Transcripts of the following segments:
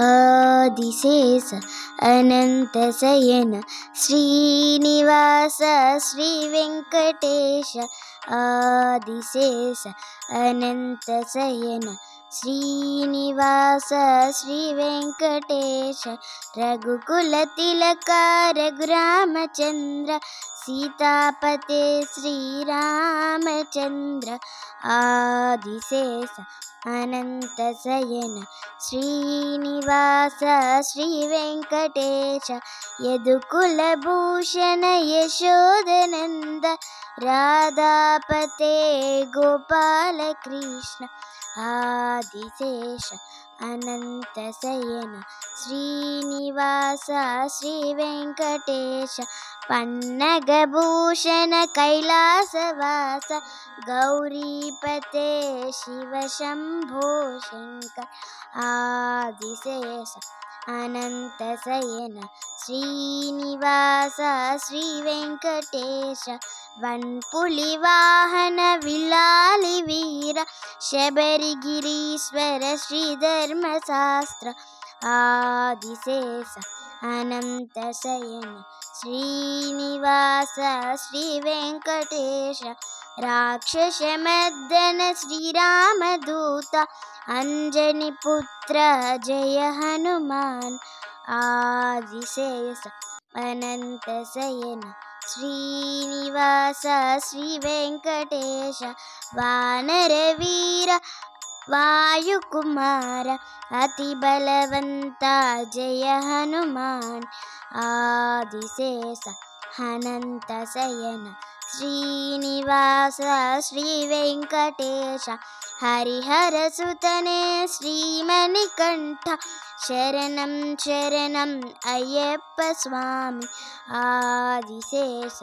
ఆదిశేష అనంతశయన శ్రీనివాస శ్రీ వెంకటేశ ఆదిశేష అనంతశయన శ్రీనివాస శ్రీ వెంకటేశ రఘుకుల తిలక రఘురామచంద్ర సీతాపతే శ్రీరామచంద్ర ఆదిశేష అనంతశయన శ్రీనివాస శ్రీ వెంకటేశ యదుకులభూషణ యశోదనంద రాధాపతే గోపాలకృష్ణ ఆదిశేష पन्नगभूषण कैलासवास गौरीपते शिवशम्भो शङ्कर आदिशेष अनन्तशयन श्रीनिवास श्रीवेङ्कटेश वन्पुलिवाहन विलालिवीर शबरिगिरीश्वर श्रीधर्मशास्त्र आदिशेष अनन्तशयन श्रीनिवास श्रीवेङ्कटेश राक्षसमर्दन श्रीरामदूत अञ्जनिपुत्र जय हनुमान् आदिशेष अनन्तशयन श्रीनिवास श्रीवेङ्कटेश वानरवीर రాక్షసమర్దన శ్రీరామదూత అంజని పుత్ర జయ హనుమాన్ ఆదిశేష అనంతశయన శ్రీనివాస శ్రీ వెంకటేశ వానర వీర వాయుకుమార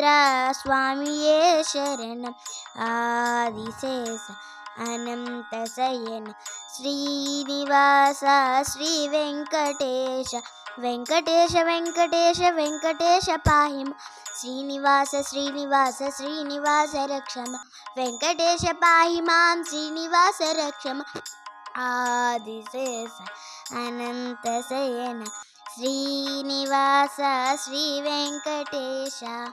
శరణం స్వామియే శరణం. ఆదిశేష అనంత శయన. శ్రీనివాస శ్రీ వెంకటేశ. వెంకటేశ వెంకటేశ వెంకటేశ పాహిమ. శ్రీనివాస శ్రీనివాస శ్రీనివాస రక్షమ. వెంకటేశ పాహి మాం శ్రీనివాస రక్షమ. ఆదిశేష అనంత శయన. శ్రీనివాస శ్రీ వెంకటేశ.